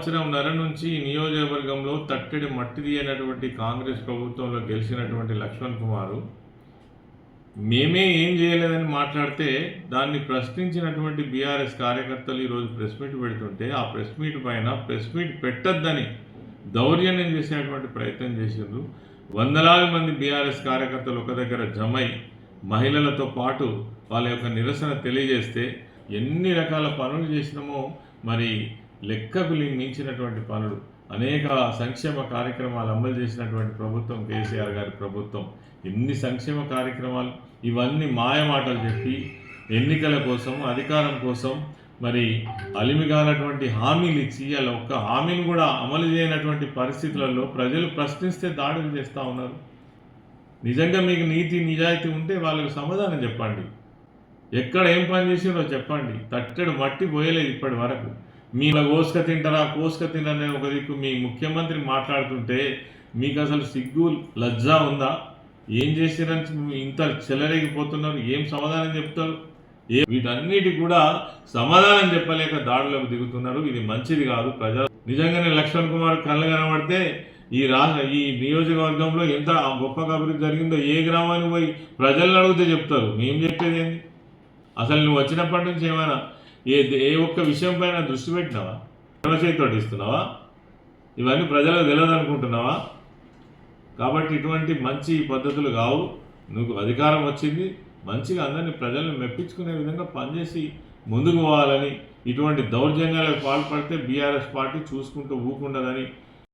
సంవత్సరం నర నుంచి ఈ నియోజకవర్గంలో తట్టడి మట్టిది అయినటువంటి కాంగ్రెస్ ప్రభుత్వంలో గెలిచినటువంటి లక్ష్మణ్ కుమారు. మేమే ఏం చేయలేదని మాట్లాడితే దాన్ని ప్రశ్నించినటువంటి బీఆర్ఎస్ కార్యకర్తలు ఈరోజు ప్రెస్ మీట్ పెడుతుంటే ఆ ప్రెస్ మీట్ పైన ప్రెస్ మీట్ పెట్టొద్దని దౌర్జన్యం చేసేటువంటి ప్రయత్నం చేసిండ్రు. వందలాది మంది బీఆర్ఎస్ కార్యకర్తలు ఒక దగ్గర జమై మహిళలతో పాటు వాళ్ళ యొక్క నిరసన తెలియజేస్తే ఎన్ని రకాల పనులు చేసినామో మరి లెక్కకు మించినటువంటి పనులు అనేక సంక్షేమ కార్యక్రమాలు అమలు చేసినటువంటి ప్రభుత్వం కేసీఆర్ గారి ప్రభుత్వం ఎన్ని సంక్షేమ కార్యక్రమాలు ఇవన్నీ మాయమాటలు చెప్పి ఎన్నికల కోసం అధికారం కోసం మరి అలిమిగానటువంటి హామీలు ఇచ్చి అలా ఒక్క హామీని కూడా అమలు చేయనటువంటి పరిస్థితులలో ప్రజలు ప్రశ్నిస్తే దాడులు చేస్తూ ఉన్నారు. నిజంగా మీకు నీతి నిజాయితీ ఉంటే వాళ్ళకి సమాధానం చెప్పండి. ఎక్కడ ఏం పని చేసిందో చెప్పండి. తట్టెడు మట్టి పోయలేదు ఇప్పటి వరకు. మీలా కోసుక తింటారా కోసుక తిననే ఒక దిక్కు మీ ముఖ్యమంత్రి మాట్లాడుతుంటే మీకు అసలు సిగ్గు లజ్జా ఉందా? ఏం చేసిరని ఇంత చెలరేగిపోతున్నారు ఏం సమాధానం చెప్తారు? ఏ వీటన్నిటి కూడా సమాధానం చెప్పలేక దాడులకు దిగుతున్నారు ఇది మంచిది కాదు ప్రజా నిజంగానే లక్ష్మణ్ కుమార్ కళ్ళు కనబడితే ఈ రాష్ట్ర ఈ నియోజకవర్గంలో ఎంత గొప్పగా అభివృద్ధి జరిగిందో ఏ గ్రామానికి పోయి ప్రజలను అడిగితే చెప్తారు మేము చెప్పేది ఏంది? అసలు నువ్వు వచ్చినప్పటి నుంచి ఏమైనా ఏ ఏ ఒక్క విషయం పైన దృష్టి పెట్టినావా? చేతితో ఇస్తున్నావా? ఇవన్నీ ప్రజలకు తెలియదు అనుకుంటున్నావా? కాబట్టి ఇటువంటి మంచి పద్ధతులు కావు. నువ్వు అధికారం వచ్చింది. మంచిగా అందరినీ ప్రజలను మెప్పించుకునే విధంగా పనిచేసి ముందుకు పోవాలని ఇటువంటి దౌర్జన్యాలకు పాల్పడితే బీఆర్ఎస్ పార్టీ చూసుకుంటూ ఊకుండదని